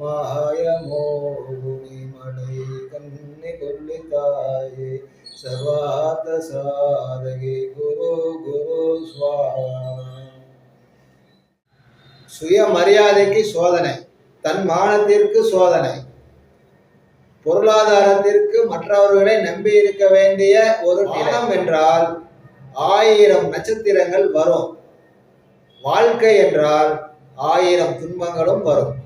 மாயமோகுணி கண்ணி கொல்லி தாயே சர்வாத சாதகி குரு குரு சுயமரியாதைக்கு சோதனை தன் மானத்திற்கு சோதனை. பொருளாதாரத்திற்கு மற்றவர்களை நம்பி இருக்க வேண்டிய ஒரு நிலம் என்றால் ஆயிரம் நட்சத்திரங்கள் வரும். வாழ்க்கை என்றால் ஆயிரம் துன்பங்களும் வரும்.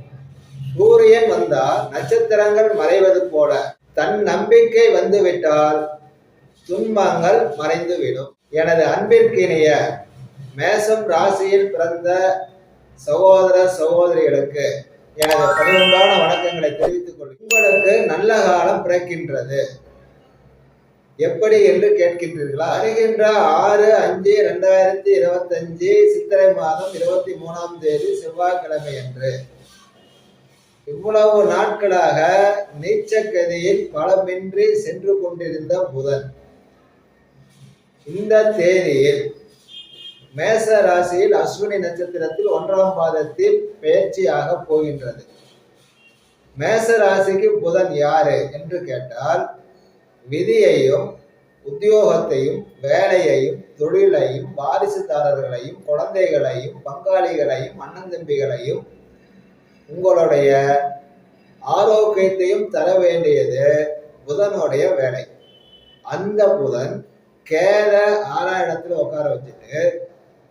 சூரியன் வந்தால் நட்சத்திரங்கள் மறைவது போல தன் நம்பிக்கை வந்துவிட்டால் துன்பங்கள் மறைந்துவிடும். எனது அன்பிற்கினிய மேசம் ராசியில் பிறந்த சகோதர சகோதரிகளுக்கு எனது பணிவன்பான வணக்கங்களை தெரிவித்துக் கொள்கிறேன் உங்களுக்கு நல்ல காலம் பிறக்கின்றது. எப்படி என்று கேட்கின்றீர்களா? வருகின்ற ஆறு அஞ்சு ரெண்டாயிரத்தி இருபத்தஞ்சு சித்திரை மாதம் இருபத்தி மூணாம் தேதி செவ்வாய்க்கிழமை அன்று இவ்வளவு நாட்களாக நீச்சக்கதியில் பலமின்றி சென்று கொண்டிருந்த புதன். இந்த தேதியில் மேச ராசியில் அஸ்வினி நட்சத்திரத்தில் ஒன்றாம் பாதத்தில் பயிற்சியாக போகின்றது. மேச ராசிக்கு புதன் யாரு என்று கேட்டால் விதியையும் உத்தியோகத்தையும் வேலையையும் தொழிலையும் வாரிசுதாரர்களையும் குழந்தைகளையும் பங்காளிகளையும் அண்ணன் தம்பிகளையும் உங்களுடைய ஆரோக்கியத்தையும் தர வேண்டியது புதனுடைய வேலை. அந்த புதன் கேர ஆறாம் இடத்துல உட்கார வச்சுட்டு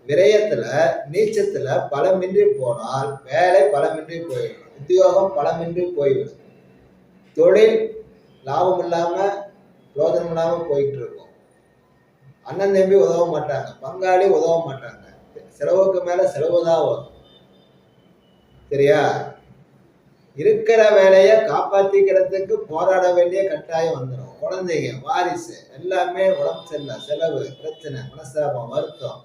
விரயத்துல நீச்சத்துல பலமின்றி போனால் வேலை பலமின்றி போயிடும் உத்தியோகம் பலமின்றி போய்விடும். தொழில் லாபம் இல்லாம பிரோஜனம் இல்லாம போயிட்டு இருக்கும் அண்ணன் தம்பி உதவ மாட்டாங்க. பங்காளி உதவ மாட்டாங்க. செலவுக்கு மேல செலவு தான் வரும். சரியா? இருக்கிற வேலையை காப்பாத்திக்கிறதுக்கு போராட வேண்டிய கட்டாயம் வந்துடும் குழந்தைங்க வாரிசு எல்லாமே உடம்பு சரியில்லை. செலவு பிரச்சனை மனசாபம் வருத்தம்.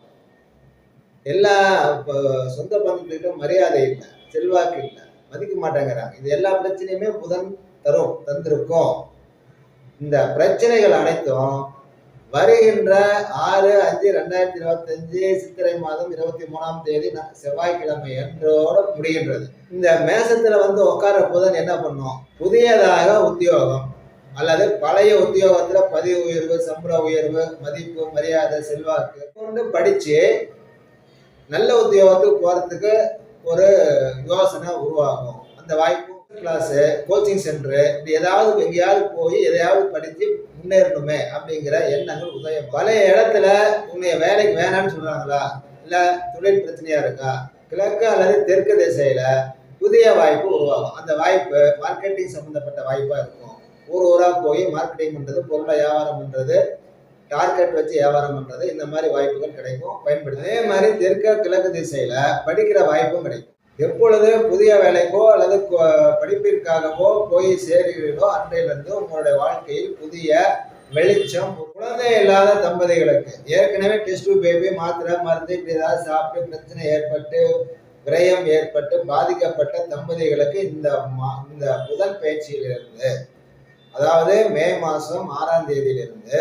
எல்லா இப்போ சொந்த பந்தத்துக்கிட்ட மரியாதை இல்லை செல்வாக்கு இல்லை மதிக்க மாட்டேங்கிறாங்க. இது எல்லா பிரச்சனையுமே புதன் தரும் தந்திருக்கும். இந்த பிரச்சனைகள் அனைத்தும் வருகின்ற ஆறு அஞ்சு ரெண்டாயிரத்தி இருபத்தஞ்சு சித்திரை மாதம் இருபத்தி மூணாம் தேதி செவ்வாய்க்கிழமை என்றோட முடிகின்றது. இந்த மேசத்துல வந்து உட்கார புதன் என்ன பண்ணும்? புதியதாக உத்தியோகம் அல்லது பழைய உத்தியோகத்துல பதிவு உயர்வு சம்பள உயர்வு மதிப்பு மரியாதை செல்வாக்கு கொண்டு படிச்சு நல்ல உத்தியோகத்துக்கு போறதுக்கு ஒரு யோசனை உருவாகும். அந்த வாய்ப்பு கிளாஸு கோச்சிங் சென்டரு இப்படி ஏதாவது எங்கேயாவது போய் எதையாவது படித்து முன்னேறணுமே அப்படிங்கிற எண்ணங்கள் உதயம். பல இடத்துல உன்னைய வேலைக்கு வேணாம்னு சொல்கிறாங்களா இல்லை தொழில் பிரச்சனையாக இருக்கா? கிழக்கு அல்லது தெற்கு திசையில் புதிய வாய்ப்பு உருவாகும். அந்த வாய்ப்பு மார்க்கெட்டிங் சம்மந்தப்பட்ட வாய்ப்பாக இருக்கும். ஊர் ஊராக போய் மார்க்கெட்டிங் பண்ணுறது பொருளை வியாபாரம் பண்ணுறது டார்கெட் வச்சு வியாபாரம் பண்ணுறது இந்த மாதிரி வாய்ப்புகள் கிடைக்கும் பயன்படுது அதே மாதிரி தெற்கு கிழக்கு திசையில் படிக்கிற வாய்ப்பும் கிடைக்கும். எப்பொழுது புதிய வேலைக்கோ அல்லது படிப்பிற்காகவோ போய் சேர்கிறீர்களோ அன்றையிலிருந்து உங்களுடைய வாழ்க்கையில் புதிய வெளிச்சம் குழந்தை இல்லாத தம்பதிகளுக்கு ஏற்கனவே டெஸ்ட் பேபி மாத்திரை மருந்து இப்படி ஏதாவது சாப்பிட்டு பிரச்சனை ஏற்பட்டு விரயம் ஏற்பட்டு பாதிக்கப்பட்ட தம்பதிகளுக்கு இந்த மா- இந்த புதன் பயிற்சியிலிருந்து அதாவது மே மாதம் ஆறாம் தேதியிலிருந்து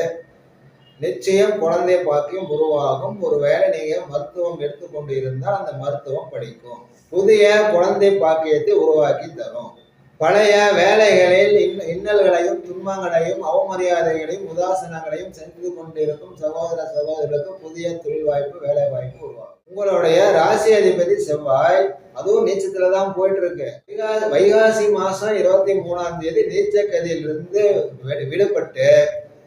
நிச்சயம் குழந்தை பாக்கியம் உருவாகும். ஒருவேளை நீங்கள் மருத்துவம் எடுத்துக்கொண்டு இருந்தால் அந்த மருத்துவம் படிக்கும். புதிய குழந்தை பாக்கியத்தை உருவாக்கி தரும். பழைய வேலைகளில் இன்ன- இன்னல்களையும் துன்பங்களையும் அவமரியாதைகளையும் உதாசனங்களையும் சென்று கொண்டிருக்கும் சகோதர சகோதரர்களுக்கு புதிய தொழில் வாய்ப்பு வேலை வாய்ப்பு உருவாகும். உங்களுடைய ராசி அதிபதி செவ்வாய் அதுவும் நீச்சத்துல தான் போயிட்டு இருக்கு வைகாசி மாசம் இருபத்தி மூணாம் தேதி நீச்ச கதியிலிருந்து விடுபட்டு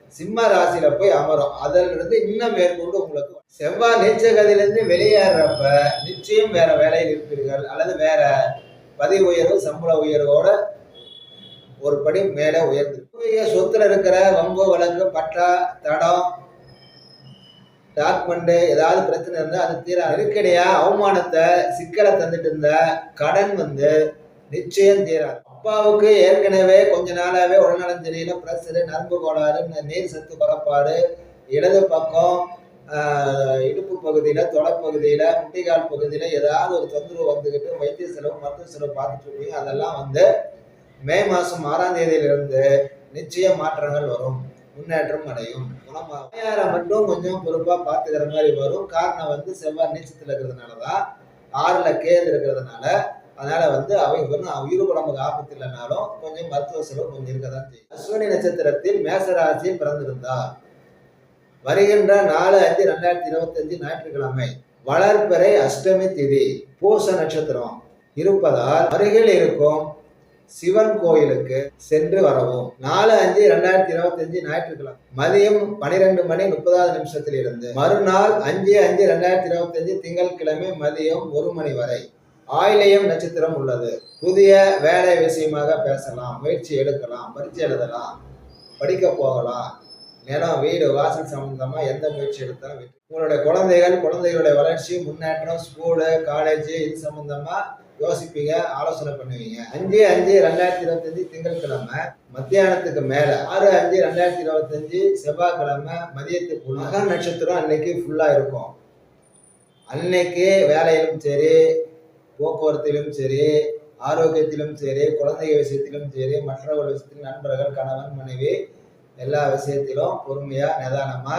சிம்ம ராசியில போய் அமரும். அதில் இருந்து இன்னும் மேற்கொண்டு உங்களுக்கு செவ்வாய் நீச்ச கதியிலிருந்து வெளியேறப்ப நிச்சயம் வேற வேலையில் இருப்பீர்கள் அல்லது வேற பதவி உயர்வு சம்பள உயர்வோட ஒரு படி மேலே உயர்ந்து. சொத்துல இருக்கிற வம்பு வழக்கு பட்டா தடம் டாக்குமெண்ட் ஏதாவது பிரச்சனை இருந்தால் அது தீர. நெருக்கடியா அவமானத்தை சிக்கலை தந்துட்டு இருந்த கடன் வந்து நிச்சயம் தீராது. அப்பாவுக்கு ஏற்கனவே கொஞ்ச நாளாவே உடல்நலம் சரியில்லை பிரச்சனை நரம்பு கோளாறு நீர் சத்து குறப்பாடு இடது பக்கம் இடுப்பு பகுதியில தொலைப்பகுதியில முட்டிக்கால் பகுதியில ஏதாவது ஒரு தொந்தரவு வந்துகிட்டு வைத்திய செலவு மருத்துவ செலவு பார்த்துட்டு இருப்பீங்க அதெல்லாம் வந்து மே மாசம் ஆறாம் தேதியிலிருந்து நிச்சய மாற்றங்கள் வரும். முன்னேற்றம் அடையும். குணமாகும் மட்டும் கொஞ்சம் பொறுப்பாக பார்த்துக்கிற மாதிரி வரும். காரணம் வந்து செவ்வாய் நீச்சத்தில் இருக்கிறதுனால தான் ஆறில் கேது இருக்கிறதுனால அதனால வந்து அவங்க ஒன்றும் உயிர் உடம்புக்கு ஆபத்து இல்லைனாலும் கொஞ்சம் மருத்துவ செலவு கொஞ்சம் இருக்க தான் செய்யும். அஸ்வினி நட்சத்திரத்தில் மேசராசியில் பிறந்திருந்தார். வருகின்ற நாலு அஞ்சு ரெண்டாயிரத்தி இருபத்தஞ்சு ஞாயிற்றுக்கிழமை வளர்பிறை அஷ்டமி திதி பூச நட்சத்திரம் இருப்பதால் அருகில் இருக்கும் சிவன் கோயிலுக்கு சென்று வரவும். நாலு அஞ்சு ரெண்டாயிரத்தி இருபத்தஞ்சு ஞாயிற்றுக்கிழமை மதியம் பனிரெண்டு மணி முப்பதாவது நிமிஷத்தில் இருந்து மறுநாள் அஞ்சு அஞ்சு ரெண்டாயிரத்தி இருபத்தஞ்சு திங்கட்கிழமை மதியம் ஒரு மணி வரை ஆயிலயம் நட்சத்திரம் உள்ளது. புதிய வேலை விஷயமாக பேசலாம் முயற்சி எடுக்கலாம் பரீட்சை எழுதலாம் படிக்க போகலாம். நிலம் வீடு வாசல் சம்பந்தமா எந்த முயற்சி எடுத்தாலும் வெற்றி. உங்களுடைய குழந்தைகள் குழந்தைகளுடைய வளர்ச்சி முன்னேற்றம் ஸ்கூலு காலேஜ் இது சம்பந்தமா யோசிப்பீங்க ஆலோசனை பண்ணுவீங்க. அஞ்சு அஞ்சு ரெண்டாயிரத்தி இருபத்தஞ்சு திங்கட்கிழமை மத்தியானத்துக்கு மேல. ஆறு அஞ்சு ரெண்டாயிரத்தி இருபத்தஞ்சு செவ்வாய்க்கிழமை மதியத்துக்கு மகா நட்சத்திரம் அன்னைக்கு ஃபுல்லா இருக்கும். அன்னைக்கு வேலையிலும் சரி போக்குவரத்திலும் சரி ஆரோக்கியத்திலும் சரி குழந்தைகள் விஷயத்திலும் சரி மற்றவர்கள் விஷயத்திலும் நண்பர்கள் கணவன் மனைவி எல்லா விஷயத்திலும் பொறுமையா நிதானமா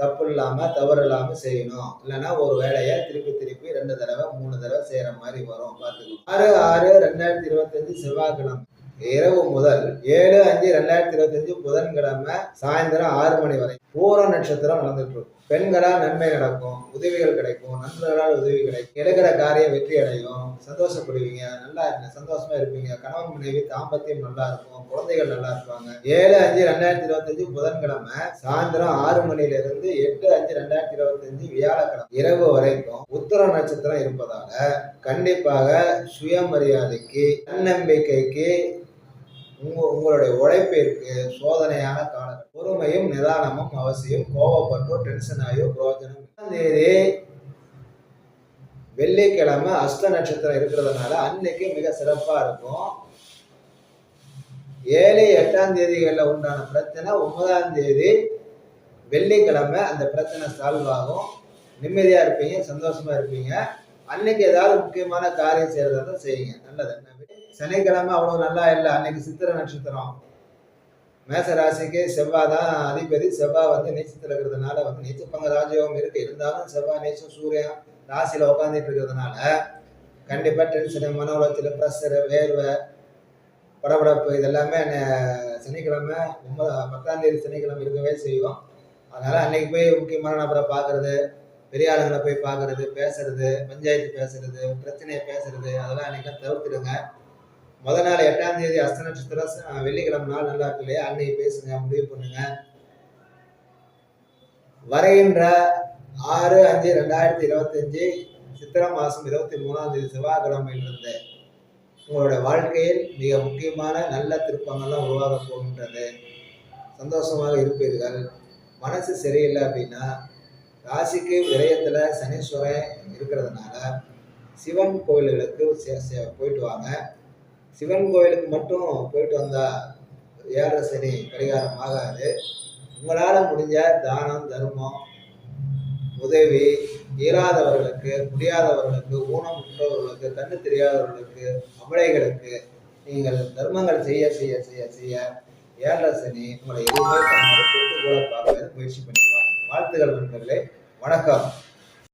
தப்பு இல்லாம தவறு இல்லாம செய்யணும். இல்லைன்னா ஒரு வேலையை திருப்பி திருப்பி ரெண்டு தடவை மூணு தடவை செய்யற மாதிரி வரும். பார்த்துக்கணும். ஆறு ஆறு ரெண்டாயிரத்தி இருபத்தஞ்சு செவ்வாய்க்கிழமை. இரவு முதல் ஏழு அஞ்சு ரெண்டாயிரத்தி இருபத்தஞ்சு புதன்கிழமை சாயந்தரம் ஆறு மணி வரை பூர நட்சத்திரம் நடந்துட்டு இருக்கும் பெண்களால் நன்மை நடக்கும் உதவிகள் கிடைக்கும் நண்பர்களால் உதவி கிடைக்கும். எடுக்கிற காரியம் வெற்றி அடையும். சந்தோஷப்படுவீங்க. நல்லா இருங்க. சந்தோஷமா இருப்பீங்க. கணவன் மனைவி தாம்பத்தியம் நல்லா இருக்கும். குழந்தைகள் நல்லா இருப்பாங்க. ஏழு அஞ்சு ரெண்டாயிரத்தி இருபத்தஞ்சு புதன்கிழமை சாயந்தரம் ஆறு மணில இருந்து எட்டு அஞ்சு ரெண்டாயிரத்தி இருபத்தஞ்சு வியாழக்கிழமை இரவு வரைக்கும் உத்தர நட்சத்திரம் இருப்பதால கண்டிப்பாக சுயமரியாதைக்கு தன்னம்பிக்கைக்கு உங்க உங்களுடைய உழைப்பிற்கு சோதனையான காலம். பொறுமையும் நிதானமும் அவசியம் கோவப்பட்டோ டென்ஷன் ஆகியோ பிரயோஜனம் தேதி வெள்ளிக்கிழமை அஸ்த நட்சத்திரம் இருக்கிறதுனால அன்னைக்கு மிக சிறப்பா இருக்கும். ஏழு எட்டாம் தேதிகளில் உண்டான பிரச்சனை ஒன்பதாம் தேதி வெள்ளிக்கிழமை அந்த பிரச்சனை சால்வ் ஆகும். நிம்மதியா இருப்பீங்க சந்தோஷமா இருப்பீங்க. அன்னைக்கு ஏதாவது முக்கியமான காரியம் செய்யறதா தான் செய்யுங்க. நல்லது. சனிக்கிழமை அவ்வளவு நல்லா இல்லை. அன்னைக்கு சித்திர நட்சத்திரம். மேச ராசிக்கு செவ்வாய் தான் அதிபதி. செவ்வாய் வந்து நீச்சத்தில் இருக்கிறதுனால வந்து நீச்சப்பங்க ராஜயோகம் இருக்கு. இருந்தாலும் செவ்வாய் நீச்சம் சூரியன் ராசியில் உட்காந்துட்டு இருக்கிறதுனால கண்டிப்பாக டென்ஷனு மன உலகத்தில் ப்ரெஷரு வேர்வை படபடப்பு இதெல்லாமே என்ன சனிக்கிழமை ஒன்பது பத்தாம் தேதி சனிக்கிழமை இருக்கவே செய்வோம் அதனால அன்னைக்கு போய் முக்கியமான நபரை பார்க்கறது பெரிய ஆளுங்களை போய் பார்க்கறது பேசுறது பஞ்சாயத்து பேசுறது பிரச்சனையை பேசுறது அதெல்லாம் அன்னைக்கு தவிர்த்துடுங்க. முத நாள் எட்டாம் தேதி அஸ்த நட்சத்திரம் வெள்ளிக்கிழமை நாள் நல்லா இருக்கு இல்லையா? அன்னைக்கு பேசுங்க முடிவு பண்ணுங்க. வரைகின்ற ஆறு அஞ்சு ரெண்டாயிரத்தி இருபத்தஞ்சு சித்திரை மாதம் இருபத்தி மூணாம் தேதி செவ்வாய்க்கிழமையிலிருந்து உங்களுடைய வாழ்க்கையில் மிக முக்கியமான நல்ல திருப்பங்கள்லாம் உருவாக போகின்றது. சந்தோஷமாக இருப்பீர்கள். மனசு சரியில்லை அப்படின்னா ராசிக்கு விரயத்தில் சனீஸ்வரன் இருக்கிறதுனால சிவன் கோயில்களுக்கு சே- சே- போயிட்டு வாங்க. சிவன் கோயிலுக்கு மட்டும் போயிட்டு வந்தா ஏழரை சனி பரிகாரம் ஆகாது. உங்களால் முடிஞ்ச தானம் தர்மம் உதவி இயலாதவர்களுக்கு முடியாதவர்களுக்கு ஊனம் ஊனமுற்றவர்களுக்கு கண்ணு தெரியாதவர்களுக்கு அபலைகளுக்கு நீங்கள் தர்மங்கள் செய்ய செய்ய செய்ய செய்ய ஏழரை சனி உங்களை எதுவுமே பார்க்க முயற்சி பண்ணி வாழ்த்துகள் நண்பர்களே. வணக்கம்.